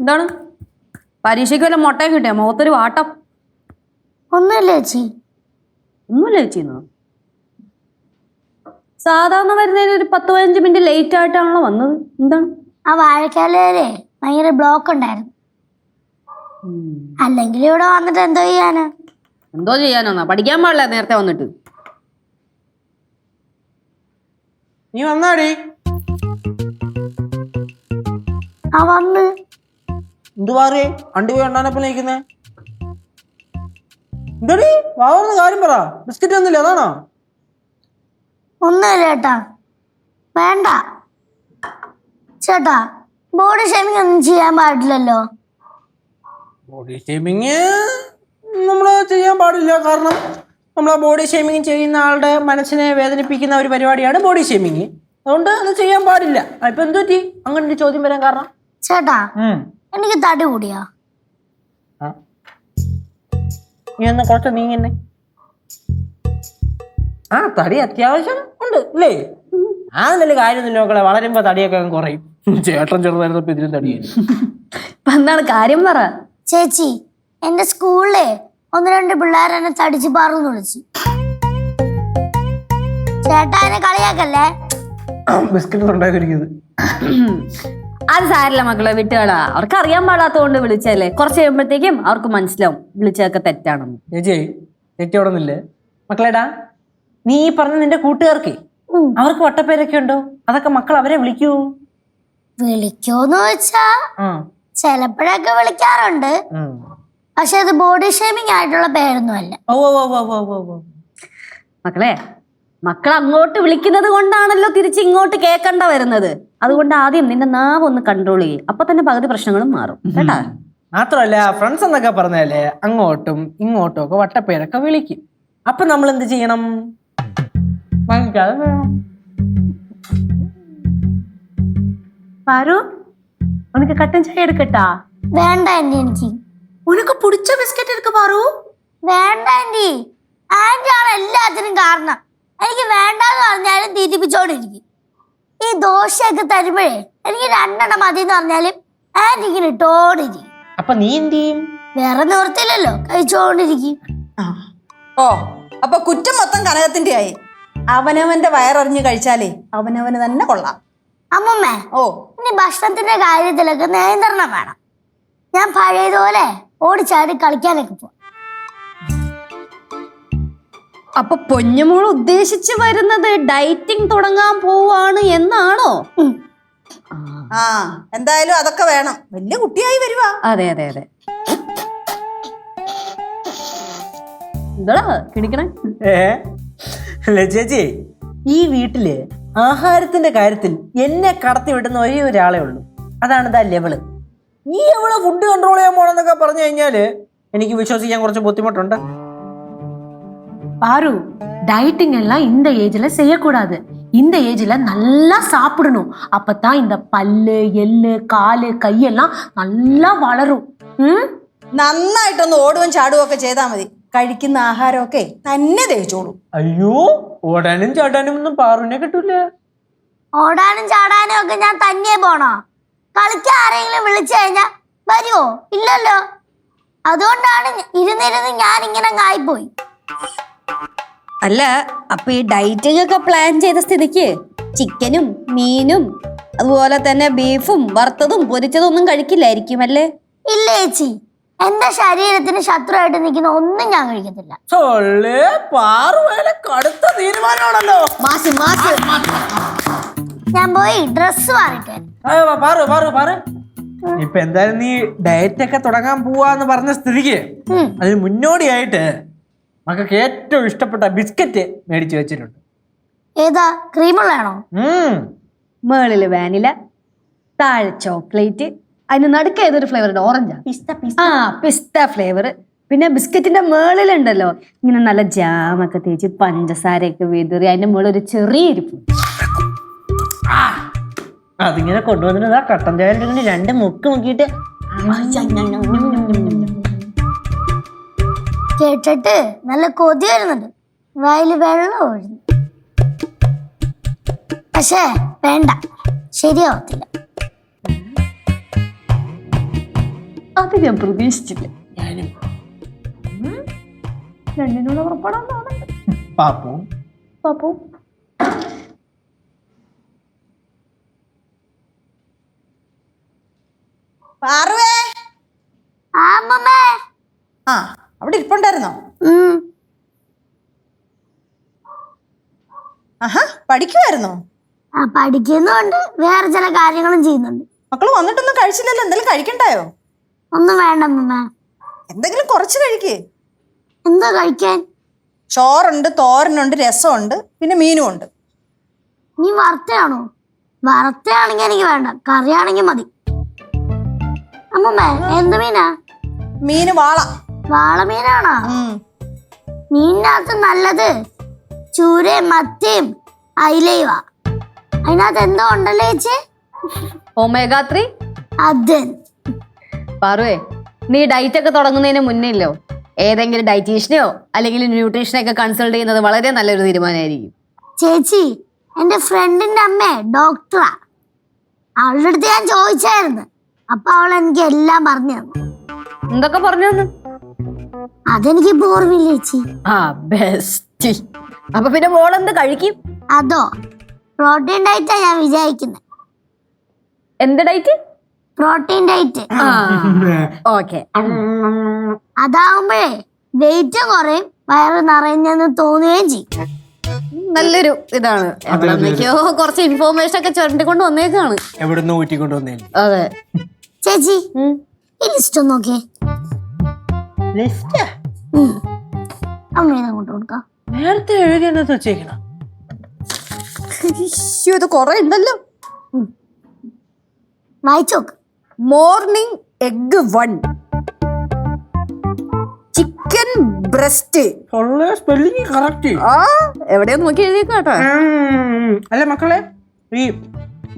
എന്താണ്? പരീക്ഷയ്ക്ക് വല്ല മുട്ടയും കിട്ടിയ? മുഖത്തൊരു വാട്ടം? ഒന്നുമില്ല ചേച്ചി. ഒന്നുമില്ല ചേച്ചി സാധാരണ വരുന്നതിന് ഒരു പത്ത് പതിനഞ്ച് മിനിറ്റ് ലേറ്റ് ആയിട്ടാണല്ലോ വന്നത്. എന്താണ്? ആ വാഴക്കാലേ ഭയങ്കര ബ്ലോക്ക് ഉണ്ടായിരുന്നു. അല്ലെങ്കിൽ ഇവിടെ വന്നിട്ട് എന്തോ ചെയ്യാനാ? എന്തോ ചെയ്യാനാ പഠിക്കാൻ പാടില്ല നേരത്തെ വന്നിട്ട്. നീ വന്നാടി. ആ വന്ന്. എന്തുവാറേ വണ്ടി പോയി ഉണ്ടാനപ്പോൾ നയിക്കുന്നേ എന്താടി? വാവർന്ന് കാര്യം പറ. ബിസ്ക്കറ്റ് ഒന്നുമില്ല? അതാണോ? ഒന്നുമില്ല ചേട്ടാ. വേണ്ട. ചേട്ടാ ബോഡി ഷേമിംഗ് ഒന്നും ചെയ്യാൻ പാടില്ലല്ലോ. ബോഡി ഷേമിങ് നമ്മൾ ചെയ്യാൻ പാടില്ല. കാരണം നമ്മൾ ആ ബോഡി ഷേമിങ് ചെയ്യുന്ന ആളുടെ മനസ്സിനെ വേദനിപ്പിക്കുന്ന ഒരു പരിപാടിയാണ് ബോഡി ഷേമിങ് അതുകൊണ്ട് അത് ചെയ്യാൻ പാടില്ല. ഇപ്പൊ എന്തു പറ്റി അങ്ങനെ ഒരു ചോദ്യം വരാൻ കാരണം? ചേട്ടാ. എനിക്ക് തടി കൂടിയാ. ആ. നീ ഒന്ന് കുറച്ച് നീങ്ങന്നെ ആ തടി അത്യാവശ്യം ഉണ്ട് അല്ലേ ആ നല്ല കാര്യമൊന്നുമില്ല മക്കളെ വളരുമ്പോ തടിയൊക്കെ അങ്ങ് കുറയും. ചേട്ടൻ ചെറുതായിരുന്നപ്പോ ഇതിലും തടിയായിരുന്നു. ഇപ്പൊ എന്താണ് കാര്യം പറ. ചേച്ചി എന്റെ സ്കൂളിലെ ഒന്ന് രണ്ട് പിള്ളേർ എന്നെ തടിച്ച് പാറന്ന് വിളിച്ചു. ചേട്ടാ എന്നെ കളിയാക്കല്ലേ? ബിസ്ക്കറ്റ് ഉണ്ടാക്കിയിരിക്കുന്നത് അത് സാരില്ല മക്കളെ വിട്ടുകളാ. അവർക്ക് അറിയാൻ പാടാത്തതുകൊണ്ട് വിളിച്ചല്ലേ കുറച്ച് കഴിയുമ്പോഴത്തേക്കും അവർക്ക് മനസ്സിലാവും. വിളിച്ചതൊക്കെ തെറ്റാണെന്ന്. ചേച്ചി മക്കളേടാ മക്കളെടാ നീ ഈ പറഞ്ഞ നിന്റെ കൂട്ടുകാർക്ക്. അവർക്ക് വട്ടപ്പേരൊക്കെ ഉണ്ടോ? അതൊക്കെ മക്കൾ അവരെ വിളിക്കൂ. വിളിക്കോന്ന് വെച്ചാ ചിലപ്പോഴൊക്കെ വിളിക്കാറുണ്ട്. പക്ഷെ അത് ബോഡി ഷേമിംഗ് ആയിട്ടുള്ള പേരൊന്നും അല്ല ഓ ഓ ഓ ഓ ഓ ഓ. മക്കളെ മക്കൾ അങ്ങോട്ട് വിളിക്കുന്നത് കൊണ്ടാണല്ലോ തിരിച്ച് ഇങ്ങോട്ട് കേൾക്കണ്ട വരുന്നത്. അതുകൊണ്ട് ആദ്യം നിന്റെ നാവ് ഒന്ന് കൺട്രോൾ ചെയ്യും. അപ്പൊ തന്നെ പകുതി പ്രശ്നങ്ങളും മാറും. കേട്ടാ? മാത്രമല്ല ഫ്രണ്ട്സ് എന്നൊക്കെ പറഞ്ഞാൽ അങ്ങോട്ടും ഇങ്ങോട്ടും ഒക്കെ വട്ടപ്പേരൊക്കെ വിളിക്കും. അപ്പൊ നമ്മൾ എന്ത് ചെയ്യണം? വാങ്ങിക്കാതെ വേണം ഉനക്ക് കട്ടൻ ചായ എടുക്കട്ടാ? വേണ്ട ആന്റി എനിക്ക്. ഉനക്ക് പുടിച്ച ബിസ്ക്കറ്റ് എടുക്ക പാറു. വേണ്ട ആന്റി ആന്റി ആണ് എല്ലാത്തിനും കാരണം. എനിക്ക് വേണ്ടെന്ന് പറഞ്ഞാലും തീറ്റിപ്പിച്ചോണ്ടിരിക്കും ഈ ദോശയൊക്കെ തരുമ്പോഴേ എനിക്ക് രണ്ടെണ്ണം മതി എന്ന് പറഞ്ഞാലും ആന്റി ഇങ്ങനെ ഇട്ടോണ്ടിരിക്കും. അപ്പൊ നീ എന്ത് ചെയ്യും? വേറെ നിവർത്തിയില്ലല്ലോ കഴിച്ചോണ്ടിരിക്കും. ഓ അപ്പൊ കുറ്റം മൊത്തം കനകത്തിന്റെ ആയി അവനവന്റെ വയററിഞ്ഞു കഴിച്ചാലേ അവനവന് തന്നെ കൊള്ളാം. അമ്മമ്മേ ഓ. ഇനി ഭക്ഷണത്തിന്റെ കാര്യത്തിലൊക്കെ നിയന്ത്രണം വേണം. ഞാൻ പഴയതുപോലെ ഓടിച്ചാടി കളിക്കാനൊക്കെ പോകും അപ്പൊ പൊന്നുമോൾ ഉദ്ദേശിച്ച് വരുന്നത് ഡയറ്റിംഗ് തുടങ്ങാൻ പോവാണ് എന്നാണോ? ആ. എന്തായാലും അതൊക്കെ വേണം. വലിയ കുട്ടിയായി വരുവാ. അതെ അതെ അതെ. എന്താ കിണിക്കണേ? ഏ ഈ വീട്ടിൽ ആഹാരത്തിന്റെ കാര്യത്തിൽ എന്നെ കടത്തി വിടുന്ന ഒരേ ഒരാളെ ഉള്ളൂ. അതാണ് ഇതാ ലെവൾ നീ എവിടെ ഫുഡ് കൺട്രോൾ ചെയ്യാൻ പോണെന്നൊക്കെ പറഞ്ഞു കഴിഞ്ഞാൽ എനിക്ക് വിശ്വസിക്കാൻ കുറച്ച് ബുദ്ധിമുട്ടുണ്ട്. பாரு டயட்டிங் எல்லாம் இந்த ஏஜ்ல செய்யக்கூடாது இந்த ஏஜ்ல நல்லா சாப்பிடணும் அப்பதான் இந்த பல்லு எள்ளு காலு கையெல்லாம் நல்லா வளரும் ம் നന്നായിട്ടൊന്ന് ഓടുകയും ചാടുകയും ഒക്കെ ചെയ്താൽ മതി കഴിക്കുന്ന ആഹാരമൊക്കെ തന്നെ ദഹിച്ചോളൂ അയ്യോ ഓടാനും ചാടാനും ഒന്നും പാറുവിനെ കിട്ടൂല ഓടാനും ചാടാനും ഒക്കെ ഞാൻ തന്നെ പോണോ കളിക്കാൻ ആരെങ്കിലും വിളിച്ചു കഴിഞ്ഞാ വരുമോ ഇല്ലല്ലോ അതുകൊണ്ടാണ് ഇരുന്നിരുന്ന് ഞാൻ ഇങ്ങനെ ആയിപ്പോയി അല്ല അപ്പൊ ഈ ഡയറ്റിംഗ് ഒക്കെ പ്ലാൻ ചെയ്ത സ്ഥിതിക്ക് ചിക്കനും മീനും അതുപോലെ തന്നെ ബീഫും വറുത്തതും പൊരിച്ചതും ഒന്നും കഴിക്കില്ലായിരിക്കും അല്ലേ? ഇല്ല ചേച്ചി. എന്റെ ശരീരത്തിന് ശത്രുവായിട്ട് നിൽക്കുന്ന ഒന്നും ഞാൻ കഴിക്കത്തില്ല. സൊള്ളേ പാറുവേല കടുത്ത തീരുമാനമാണല്ലോ. മാസ് മാസ് ഞാൻ പോയി ഡ്രസ് ഇപ്പൊ എന്തായാലും നീ ഡയറ്റ് ഒക്കെ തുടങ്ങാൻ പോവാന്ന് പറഞ്ഞ സ്ഥിതിക്ക് അതിന് മുന്നോടിയായിട്ട് മക്കൾക്ക് ഏറ്റവും ഇഷ്ടപ്പെട്ട ബിസ്ക്കറ്റ് മേടിച്ചു വെച്ചിട്ടുണ്ട്. ഏതാ? ക്രീമുള്ളതാണോ. മേളിൽ വാനില താഴെ ചോക്ലേറ്റ് അതിന് നടുക്ക് ഏതൊരു ഫ്ലേവർ ഉണ്ട്? ഓറഞ്ചാ ആ. പിസ്ത ഫ്ലേവർ പിന്നെ ബിസ്ക്കറ്റിന്റെ മേളിലുണ്ടല്ലോ ഇങ്ങനെ നല്ല ജാമൊക്കെ തേച്ച് പഞ്ചസാരയൊക്കെ വിതറി അതിന്റെ മുകളിൽ ഒരു ചെറിയ ഇരിപ്പ്. അതിങ്ങനെ കൊണ്ടുവന്നിട്ട് കട്ടൻ ചായ രണ്ട് മുക്ക് മുക്കിയിട്ട് കേട്ടിട്ട് നല്ല കൊതി വരുന്നുണ്ട്. വായിൽ വെള്ളം ഒഴുന്നു പക്ഷേ വേണ്ട. ശരിയാവത്തില്ല. അത് ഞാൻ പ്രതീക്ഷിച്ചില്ല. ഉം. രണ്ടിനുള്ള പുറപ്പെടാൻ പാപ്പു. പാപ്പു. പാർവേ ആ. അവിടെ ഇരിപ്പുണ്ടായിരുന്നോ. ആഹാ പഠിക്കുമായിരുന്നോ ആ പഠിക്കുന്നുണ്ട്. വേറെ ചില കാര്യങ്ങളും ചെയ്യുന്നുണ്ട്. മക്കൾ വന്നിട്ടൊന്നും കഴിച്ചില്ലല്ലോ. എന്തെങ്കിലും കഴിക്കണ്ടായോ? ഒന്നും വേണ്ട മമ്മ എന്തെങ്കിലും കുറച്ച് കഴിക്കേ. എന്താ കഴിക്കാൻ? ചോറുണ്ട് തോരനുണ്ട് രസമുണ്ട് പിന്നെ മീനും ഉണ്ട് നീ വറുത്തയാണോ വറുത്തയാണെങ്കിൽ എനിക്ക് വേണ്ട. കറിയാണെങ്കിൽ മതി. അമ്മമ്മ എന്ത് മീനാ? മീന് വാള. വാളമീനാണോ. മീനിനകത്ത് നല്ലത് ചൂരയും മത്തിയും അയിലയുവ. അതിനകത്ത് എന്തോ ഉണ്ടല്ലോ ചേച്ചി? ഒമേഗ ത്രീ അത്. പാറുവേ നീ ഡയറ്റ് ഒക്കെ തുടങ്ങുന്നതിന് മുന്നേല്ലോ ഏതെങ്കിലും ഡയറ്റീഷ്യനെയോ അല്ലെങ്കിൽ ന്യൂട്രീഷനെ ഒക്കെ കൺസൾട്ട് ചെയ്യുന്നത് വളരെ നല്ലൊരു തീരുമാനമായിരിക്കും. ചേച്ചി എന്റെ ഫ്രണ്ടിന്റെ അമ്മ ഡോക്ടറാ അവളുടെ അടുത്ത് ഞാൻ ചോദിച്ചായിരുന്നു. അപ്പൊ അവൾ എനിക്ക് എല്ലാം പറഞ്ഞു തന്നു. എന്തൊക്കെ പറഞ്ഞു തന്നു? അതെനിക്ക് ഓർമ്മയില്ല ചേച്ചി. ആ ബെസ്റ്റ് അപ്പൊ പിന്നെ മോളെന്ത് കഴിക്കും? അതോ പ്രോട്ടീൻ ഡയറ്റാ ഞാൻ വിചാരിക്കുന്നത് എന്ത് ഡയറ്റ് പ്രോട്ടീൻ ഡയറ്റ് ഓക്കെ അതാവുമ്പോഴേ വെയിറ്റ് കുറയും വയറ് നിറഞ്ഞെന്ന് തോന്നുകയും ചെയ്യും. നല്ലൊരു ഇതാണ്. എവിടെന്നൊക്കെയോ കുറച്ച് ഇൻഫോർമേഷൻ ഒക്കെ ചുരണ്ടിക്കൊണ്ട് വന്നേക്കാണ്. എവിടുന്ന് ഊറ്റിക്കൊണ്ട് വന്നേ അതെ. ചേച്ചി ഈ ലിസ്റ്റ് ഒന്ന് നോക്കിയേ. കൊണ്ട് കൊടുക്കാം. നേരത്തെ എഴുതി എന്നത് വെച്ചേക്കണം ഇത് കൊറേ ഉണ്ടല്ലോ. വായിച്ചോക്ക് morning egg one chicken breast spelling correct ആ എവിടെയോ നോക്കി എഴുതിയേക്കാട്ടോ അല്ല മക്കളെ ഈ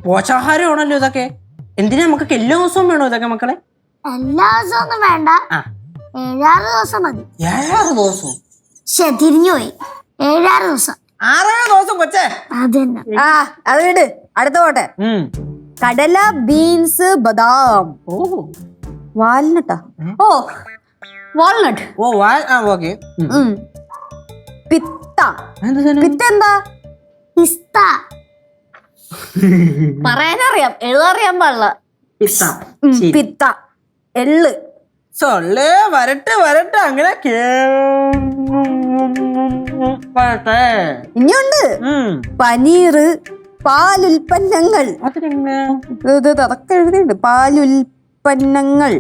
പോഷാഹാരമാണല്ലോ ഇതൊക്കെ. എന്തിനാ നമുക്ക് എല്ലാ ദിവസവും വേണോ ഇതൊക്കെ മക്കളെ? എല്ലാ ദിവസവും ഒന്നും വേണ്ട. ആ. ഏഴാറ് ദിവസം മതി. ഏഴാറ് ദിവസം. ശേ തിരിഞ്ഞുപോയി ഏഴാറ് ദിവസം. ആറാറ് ദിവസം കൊച്ചേ. അത് തന്നെ ആ അത് വിട്. അടുത്ത പോട്ടെ. കടല ബീൻസ് ബദാം. ഓ വാൽനട്ടാ. ഓ വാൾനട്ട് ഓ വാൽ ആ ഓക്കെ. പിത്ത? പിത്ത. എന്താ പിസ്ത. പറയാനറിയാം. എഴുതാറിയാൻ പാടില്ല. പിത്ത. പിത്ത. എള്ള്. സൊള്ളേ വരട്ടെ വരട്ടെ അങ്ങനെ വരട്ടെ. ഇനിയുണ്ട്. പനീർ പാലുൽപ്പന്നങ്ങൾ. ഇത് അതൊക്കെ എഴുതിയുണ്ട് പാലുൽപ്പന്നങ്ങൾ.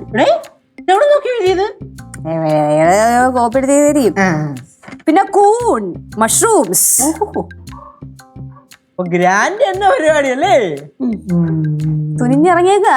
കോപ്പി എടുത്ത് പിന്നെ കൂൺ മഷ്റൂംസ് ഗ്രാൻഡ് എന്ന പരിപാടി അല്ലേ തുനിഞ്ഞിറങ്ങിയേക്ക.